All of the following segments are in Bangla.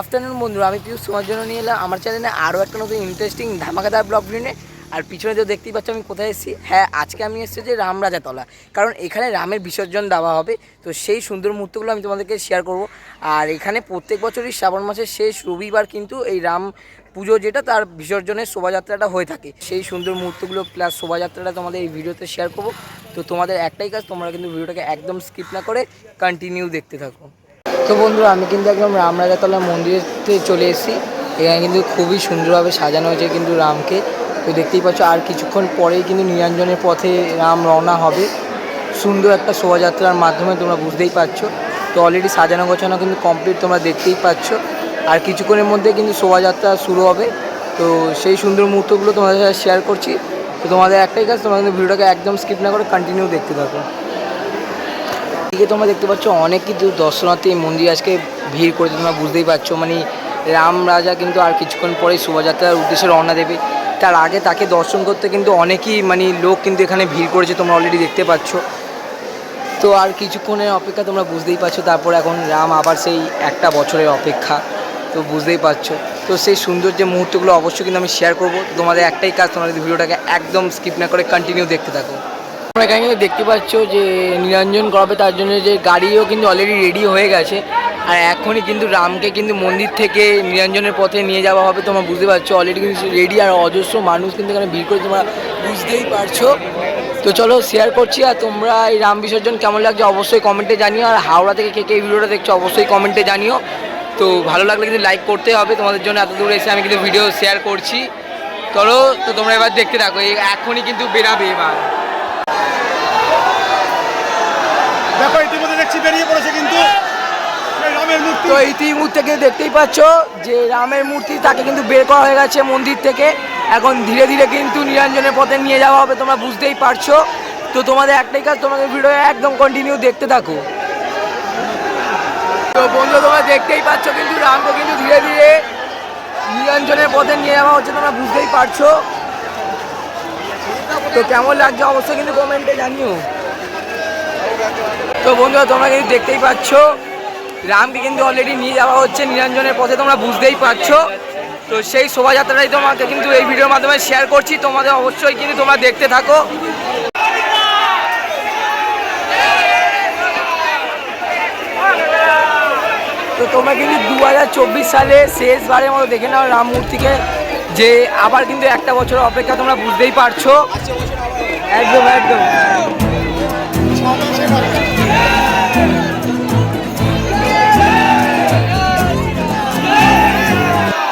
আফটারনুন বন্ধুরা আমি পিউষ তোমার জন্য নিয়ে এলাম আমার চ্যানেলে আরও একটা নতুন ইন্টারেস্টিং ধামাকাদার ব্লগ ভিডিও আর পিছনে তো দেখতেই পাচ্ছ আমি কোথায় এসেছি? হ্যাঁ আজকে আমি এসেছি যে রামরাজাতলা কারণ এখানে রামের বিসর্জন দেওয়া হবে। তো সেই সুন্দর মুহূর্তগুলো আমি তোমাদেরকে শেয়ার করব। আর এখানে প্রত্যেক বছরই শ্রাবণ মাসের শেষ রবিবার কিন্তু এই রাম পুজো যেটা, তার বিসর্জনের শোভাযাত্রাটা হয়ে থাকে। সেই সুন্দর মুহূর্তগুলো প্লাস শোভাযাত্রাটা তোমাদের এই ভিডিওতে শেয়ার করব। তো তোমাদের একটাই কাজ, তোমরা কিন্তু ভিডিওটাকে একদম স্কিপ না করে কন্টিনিউ দেখতে থাকো। তো বন্ধুরা, আমি কিন্তু একদম রামরাজাতলা মন্দিরেতে চলে এসেছি। এখানে কিন্তু খুবই সুন্দরভাবে সাজানো হয়েছে কিন্তু রামকে। তো দেখতেই পাচ্ছ, আর কিছুক্ষণ পরেই কিন্তু নিরঞ্জনের পথে রাম রওনা হবে। সুন্দর একটা শোভাযাত্রার মাধ্যমে তোমরা বুঝতেই পারছ। তো অলরেডি সাজানো গোছানো কিন্তু কমপ্লিট তোমরা দেখতেই পাচ্ছ। আর কিছুক্ষণের মধ্যে কিন্তু শোভাযাত্রা শুরু হবে। তো সেই সুন্দর মুহূর্তগুলো তোমাদের সাথে শেয়ার করছি। তো তোমাদের একটাই কাজ কিন্তু ভিডিওটাকে একদম স্কিপ না করে কন্টিনিউ দেখতে থাকো। এদিকে তোমরা দেখতে পাচ্ছ অনেক কিন্তু দর্শনার্থী মন্দির আজকে ভিড় করেছে, তোমরা বুঝতেই পারছ। মানে রাম রাজা কিন্তু আর কিছুক্ষণ পরেই শোভাযাত্রার উদ্দেশ্যে রওনা দেবে। তার আগে তাকে দর্শন করতে কিন্তু অনেকই মানে লোক কিন্তু এখানে ভিড় করেছে, তোমরা অলরেডি দেখতে পাচ্ছ। তো আর কিছুক্ষণের অপেক্ষা তোমরা বুঝতেই পারছ, তারপর এখন রাম আবার সেই একটা বছরের অপেক্ষা। তো বুঝতেই পারছ। তো সেই সুন্দর যে মুহূর্তগুলো অবশ্যই কিন্তু আমি শেয়ার করব। তোমাদের একটাই কাজ তোমাদের ভিডিওটাকে একদম স্কিপ না করে কন্টিনিউ দেখতে থাকো। তোমরা এখানে দেখতে পাচ্ছ যে নিরঞ্জন করাবে, তার জন্য যে গাড়িও কিন্তু অলরেডি রেডি হয়ে গেছে। আর এখনই কিন্তু রামকে কিন্তু মন্দির থেকে নিরঞ্জনের পথে নিয়ে যাওয়া হবে, তোমরা বুঝতে পারছ। অলরেডি কিন্তু রেডি আর অজস্র মানুষ কিন্তু এখানে ভিড় করে, তোমরা বুঝতেই পারছ। তো চলো শেয়ার করছি, আর তোমরা এই রাম বিসর্জন কেমন লাগছে অবশ্যই কমেন্টে জানিও। আর হাওড়া থেকে কে কে ভিডিওটা দেখছ অবশ্যই কমেন্টে জানিও। তো ভালো লাগলে কিন্তু লাইক করতে হবে, তোমাদের জন্য এত দূর এসে আমি কিন্তু ভিডিও শেয়ার করছি। চলো, তো তোমরা এবার দেখতে থাকো এখনই কিন্তু বেরাবে এবার। দেখো, ইতিমধ্যে দেখছি বেরিয়ে পড়েছে কিন্তু তো ইতিমধ্যে কিন্তু দেখতেই পাচ্ছ যে রামের মূর্তি তাকে কিন্তু বের করা হয়ে গেছে মন্দির থেকে। এখন ধীরে ধীরে কিন্তু নিরঞ্জনের পথে নিয়ে যাওয়া হবে, তোমরা বুঝতেই পারছ। তো তোমাদের একটাই কাজ, তোমাদের ভিডিও একদম কন্টিনিউ দেখতে থাকো। তো বন্ধু, তোমরা দেখতেই পাচ্ছ কিন্তু রামকে কিন্তু ধীরে ধীরে নিরঞ্জনের পথে নিয়ে যাওয়া হচ্ছে, তোমরা বুঝতেই পারছ। তো কেমন লাগছে অবশ্যই কিন্তু কমেন্টে জানিও। তো বন্ধুরা, তোমরা কিন্তু দেখতেই পাচ্ছ, রামকে কিন্তু অলরেডি নিয়ে যাওয়া হচ্ছে নিরঞ্জনের পথে, তোমরা বুঝতেই পারছ। তো সেই শোভাযাত্রাটাই তোমাকে কিন্তু এই ভিডিওর মাধ্যমে শেয়ার করছি, তোমাদের অবশ্যই কিন্তু তোমরা দেখতে থাকো। তো তোমরা কিন্তু দু সালে শেষবারের মতো দেখে নাও রাম মূর্তিকে যে আবার কিন্তু একটা বছরের অপেক্ষা তোমরা বুঝতেই পারছ। একদম একদম।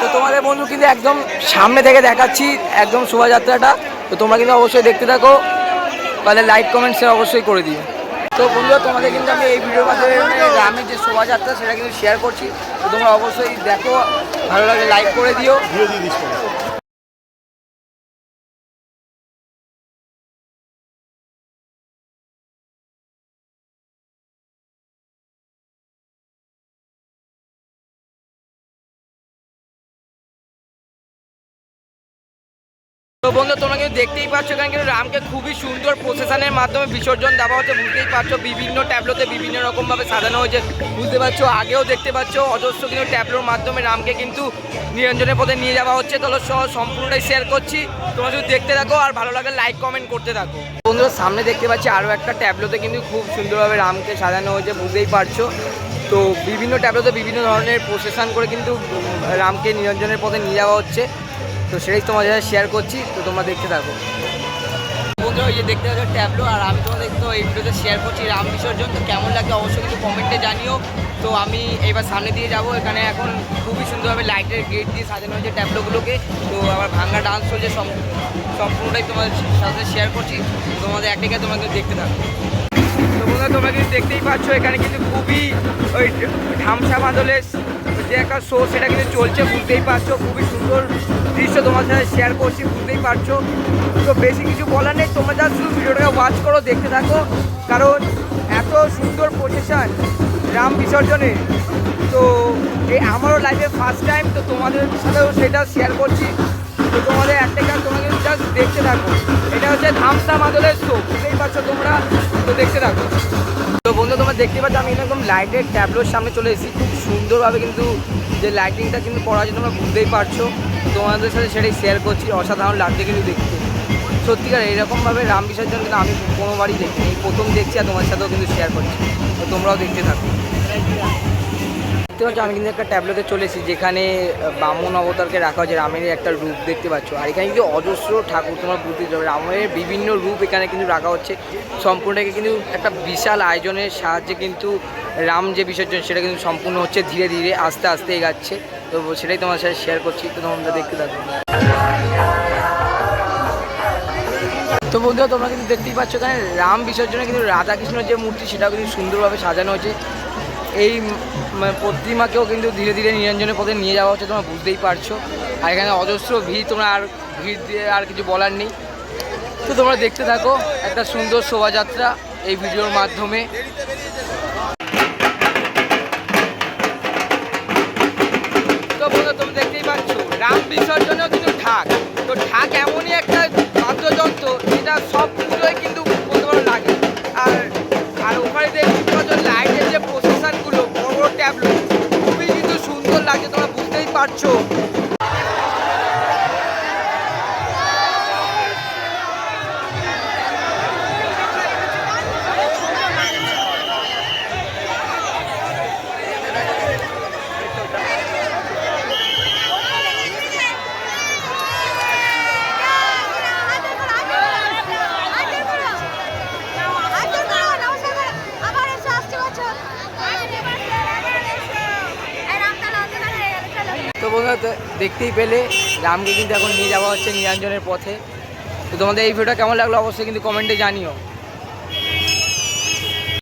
তো তোমাদের বন্ধু কিন্তু একদম সামনে থেকে দেখাচ্ছি একদম শোভাযাত্রাটা। তো তোমরা কিন্তু অবশ্যই দেখতে থাকো। তাহলে লাইক কমেন্ট শেয়ার অবশ্যই করে দিও। তো বন্ধুরা, তোমাদের কিন্তু আমি এই ভিডিওর মাধ্যমে গ্রামের যে শোভাযাত্রা, সেটা কিন্তু শেয়ার করছি। তো তোমরা অবশ্যই দেখো, ভালো লাগে লাইক করে দিও। দিয়ে তো বন্ধু তোমরা কিন্তু দেখতেই পাচ্ছ এখানে কিন্তু রামকে খুবই সুন্দর প্রসেশনের মাধ্যমে বিসর্জন দেওয়া হচ্ছে। বুঝতেই পারছ, বিভিন্ন ট্যাবলোতে বিভিন্ন রকমভাবে সাজানো হয়েছে। বুঝতে পারছ, আগেও দেখতে পাচ্ছ, অজস্র কিন্তু ট্যাবলোর মাধ্যমে রামকে কিন্তু নিরঞ্জনের পথে নিয়ে যাওয়া হচ্ছে। তাহলে সহ সম্পূর্ণটাই শেয়ার করছি। তোমরা যদি দেখতে থাকো আর ভালো লাগে লাইক কমেন্ট করতে থাকো। বন্ধুরা, সামনে দেখতে পাচ্ছি আরও একটা ট্যাবলোতে কিন্তু খুব সুন্দরভাবে রামকে সাজানো হয়েছে, বুঝতেই পারছ। তো বিভিন্ন ট্যাবলোতে বিভিন্ন ধরনের প্রসেশন করে কিন্তু রামকে নিরঞ্জনের পথে নিয়ে যাওয়া হচ্ছে। তো সেটাই তোমাদের সাথে শেয়ার করছি তো তোমরা দেখতে থাকো। বন্ধুরা ওই যে দেখতে পাচ্ছ ট্যাবলো আর আমি তোমাদের তো এই ভিডিওতে শেয়ার করছি রাম বিসর্জন তো কেমন লাগে অবশ্যই কিন্তু কমেন্টে জানিও। তো আমি এবার সামনে দিয়ে যাব এখানে এখন খুবই সুন্দরভাবে লাইটের গেট দিয়ে সাজানো হয়েছে ট্যাবলোগুলোকে। তো আবার ভাঙ্গা ডান্স চলছে সম্পূর্ণটাই তোমাদের সাথে শেয়ার করছি। তোমাদের একটাকে তোমরা কিন্তু দেখতে থাকো। তো বন্ধুরা তোমরা কিন্তু দেখতেই পাচ্ছ এখানে কিন্তু খুবই ওই ঢামসা বাঁধলের যে একটা শো সেটা কিন্তু চলছে বুঝতেই পারছ খুবই সুন্দর দৃশ্য তোমার সাথে শেয়ার করছি, বুঝতেই পারছ। তো বেশি কিছু বলার নেই, তোমরা যা শুধু ভিডিওটাকে ওয়াচ করো, দেখতে থাকো। কারণ এত সুন্দর প্রসেশন রাম বিসর্জনে তো এই আমারও লাইফে ফার্স্ট টাইম তো তোমাদের সাথেও সেটা শেয়ার করছি। তো তোমাদের একটা কাজ তোমরা কিন্তু জাস্ট দেখতে থাকো। এটা হচ্ছে ধামসা মাদলের শো বুঝতেই পারছ তোমরা? তো দেখতে থাকো। দেখতে পাচ্ছ, আমি এরকম লাইটের ট্যাবলোর সামনে চলে এসেছি। খুব সুন্দরভাবে কিন্তু যে লাইটিংটা কিন্তু পড়ার জন্য তোমরা বুঝতেই পারছ। তোমাদের সাথে সেটাই শেয়ার করছি, অসাধারণ লাগছে কিন্তু দেখতে। সত্যিকার এরকমভাবে রাম বিসর্জন কিন্তু আমি কোনোবারই দেখিনি। প্রথম দেখছি আর তোমার সাথেও কিন্তু শেয়ার করছি। তো তোমরাও দেখতে থাকো। দেখতে পাচ্ছ, আমি কিন্তু একটা ট্যাবলেটে চলে এসেছি, যেখানে বামন অবতারকে রাখা হয়েছে, রামের একটা রূপ দেখতে পাচ্ছ। আর এখানে কিন্তু অজস্র ঠাকুর তোমরা বুঝতে পারবে রামের বিভিন্ন রূপ এখানে কিন্তু রাখা হচ্ছে। সম্পূর্ণকে কিন্তু একটা বিশাল আয়োজনের সাহায্যে কিন্তু রাম যে বিসর্জন, সেটা কিন্তু সম্পূর্ণ হচ্ছে ধীরে ধীরে, আস্তে আস্তে এগাচ্ছে। তো সেটাই তোমার সাথে শেয়ার করছি, তো তোমরা দেখতে থাকো। তো বন্ধুরা, তোমরা কিন্তু দেখতেই পাচ্ছ এখানে রাম বিসর্জনে কিন্তু রাধাকৃষ্ণের যে মূর্তি, সেটাও কিন্তু সুন্দরভাবে সাজানো হয়েছে। এই মানে প্রতিমাকেও কিন্তু ধীরে ধীরে নিরঞ্জনের পথে নিয়ে যাওয়া হচ্ছে, তোমরা বুঝতেই পারছ। আর এখানে অজস্র ভিড়, তোমরা আর ভিড় দিয়ে আর কিছু বলার নেই। তো তোমরা দেখতে থাকো, একটা সুন্দর শোভাযাত্রা এই ভিডিওর মাধ্যমে। তো বন্ধুরা তুমি দেখতেই পাচ্ছ, রাম বিসর্জনেও কিন্তু ঢাক। তো ঢাক এমনই একটা বাদ্যযন্ত্র, যেটা সব পুজোয় কিন্তু লাগে। আর ট্যাবলো খুবই কিন্তু সুন্দর লাগে তোমরা বুঝতেই পারছ। বন্ধুরা দেখতেই পেলে রামকে কিন্তু এখন নিয়ে যাওয়া হচ্ছে নিরঞ্জনের পথে। তো তোমাদের এই ভিডিওটা কেমন লাগল অবশ্যই কিন্তু কমেন্টে জানিও।